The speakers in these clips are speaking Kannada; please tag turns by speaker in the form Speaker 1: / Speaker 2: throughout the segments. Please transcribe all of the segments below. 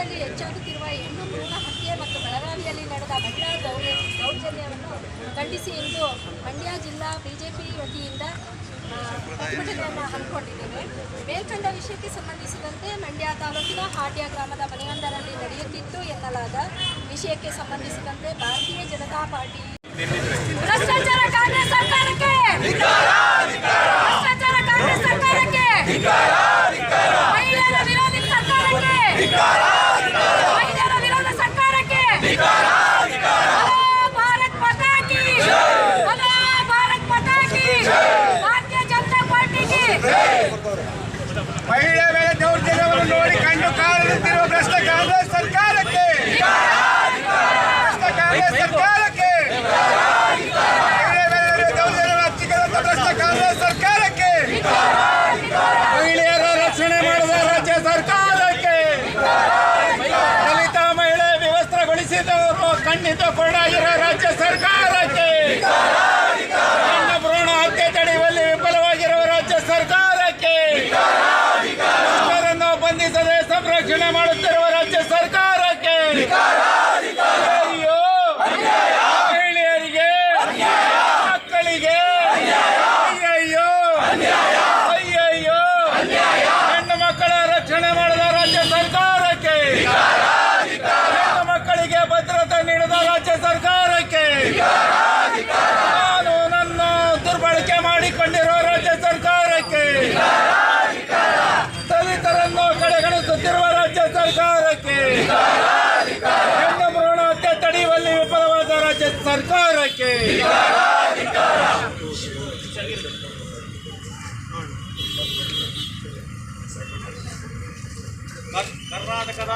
Speaker 1: ರಾಜ್ಯದಲ್ಲಿ ಹೆಚ್ಚಾಗುತ್ತಿರುವ ಹೆಣ್ಣು ಭ್ರೂಣ ಹತ್ಯೆ ಮತ್ತು ಬೆಳಗಾವಿಯಲ್ಲಿ ನಡೆದ ಮಹಿಳಾ ದೌರ್ಯ ದೌರ್ಜನ್ಯವನ್ನು ಖಂಡಿಸಿ ಇಂದು ಮಂಡ್ಯ ಜಿಲ್ಲಾ ಬಿಜೆಪಿ ವತಿಯಿಂದ ಪ್ರತಿಭಟನೆಯನ್ನು ಹಮ್ಮಿಕೊಂಡಿದ್ದೇವೆ ಮೇಲ್ಕಂಡ ವಿಷಯಕ್ಕೆ ಸಂಬಂಧಿಸಿದಂತೆ ಮಂಡ್ಯ ತಾಲೂಕಿನ ಹಾಡ್ಯ ಗ್ರಾಮದ ಮನೆಯೊಂದರಲ್ಲಿ ನಡೆಯುತ್ತಿತ್ತು ಎನ್ನಲಾದ ವಿಷಯಕ್ಕೆ ಸಂಬಂಧಿಸಿದಂತೆ ಭಾರತೀಯ ಜನತಾ ಪಾರ್ಟಿ ಭ್ರಷ್ಟಾಚಾರ ಕಾಂಗ್ರೆಸ್ ಸರ್ಕಾರಕ್ಕೆ! ಭ್ರಷ್ಟಾಚಾರ ಕಾಂಗ್ರೆಸ್ ಸರ್ಕಾರಕ್ಕೆ!
Speaker 2: ಖಂಡಿತ ಕೊಡಾಗಿರೋ ರಾಜ್ಯ ಸರ್ಕಾರಕ್ಕೆ ನನ್ನ ದುರ್ಬಳಕೆ ಮಾಡಿಕೊಂಡಿರುವ ರಾಜ್ಯ ಸರ್ಕಾರಕ್ಕೆ. ದಲಿತರನ್ನು ಕಡೆಗಣಿಸುತ್ತಿರುವ ರಾಜ್ಯ ಸರ್ಕಾರಕ್ಕೆ. ಹೆಣ್ಣು ಭ್ರೂಣ ಹತ್ಯೆ ತಡೆಯುವಲ್ಲಿ ವಿಫಲವಾದ ರಾಜ್ಯ ಸರ್ಕಾರಕ್ಕೆ.
Speaker 3: ಕರ್- ಕರ್ನಾಟಕದ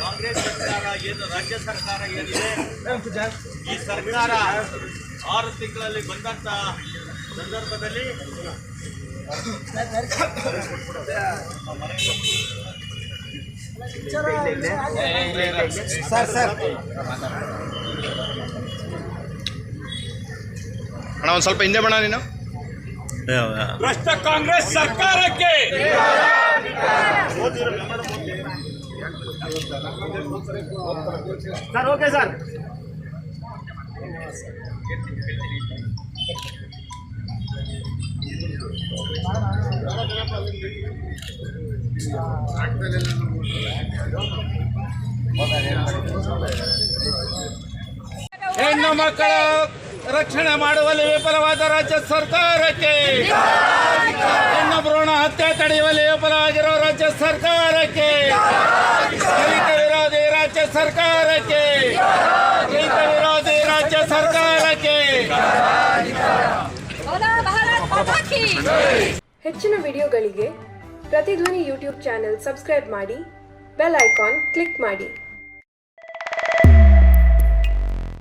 Speaker 3: ಕಾಂಗ್ರೆಸ್ ಸರ್ಕಾರ ಏನು ರಾಜ್ಯ ಸರ್ಕಾರ ಏನಿದೆ? ಈ ಸರ್ಕಾರ ಆರು ತಿಂಗಳಲ್ಲಿ ಬಂದಂತ ಸಂದರ್ಭದಲ್ಲಿ
Speaker 4: ಅಣ್ಣ ಒಂದು ಸ್ವಲ್ಪ ಹಿಂದೆ ಬಣ್ಣ ನೀನು.
Speaker 2: ಭ್ರಷ್ಟ ಕಾಂಗ್ರೆಸ್ ಸರ್ಕಾರಕ್ಕೆ.
Speaker 3: ಸರ್ ಓಕೆ ಸರ್
Speaker 2: ಹೆಣ್ಣು ಮಕ್ಕಳ ರಕ್ಷಣೆ ಮಾಡುವಲ್ಲಿ ವಿಫಲವಾದ ರಾಜ್ಯ ಸರ್ಕಾರಕ್ಕೆ. ಹೆಣ್ಣು ಭ್ರೂಣ ಹತ್ಯೆ ತಡೆಯುವಲ್ಲಿ ವಿಫಲವಾಗಿರುವ ರಾಜ್ಯ ಸರ್ಕಾರಕ್ಕೆ ದಲಿತ ವಿರೋಧಿ ರಾಜ್ಯ ಸರ್ಕಾರಕ್ಕೆ ರೈತ ವಿರೋಧಿ ರಾಜ್ಯ ಸರ್ಕಾರಕ್ಕೆ.
Speaker 5: ಹೆಚ್ಚಿನ ವಿಡಿಯೋಗಳಿಗೆ ಪ್ರತಿಧ್ವನಿ ಯೂಟ್ಯೂಬ್ ಚಾನೆಲ್ ಸಬ್ಸ್ಕ್ರೈಬ್ ಮಾಡಿ, ಬೆಲ್ ಐಕಾನ್ ಕ್ಲಿಕ್ ಮಾಡಿ.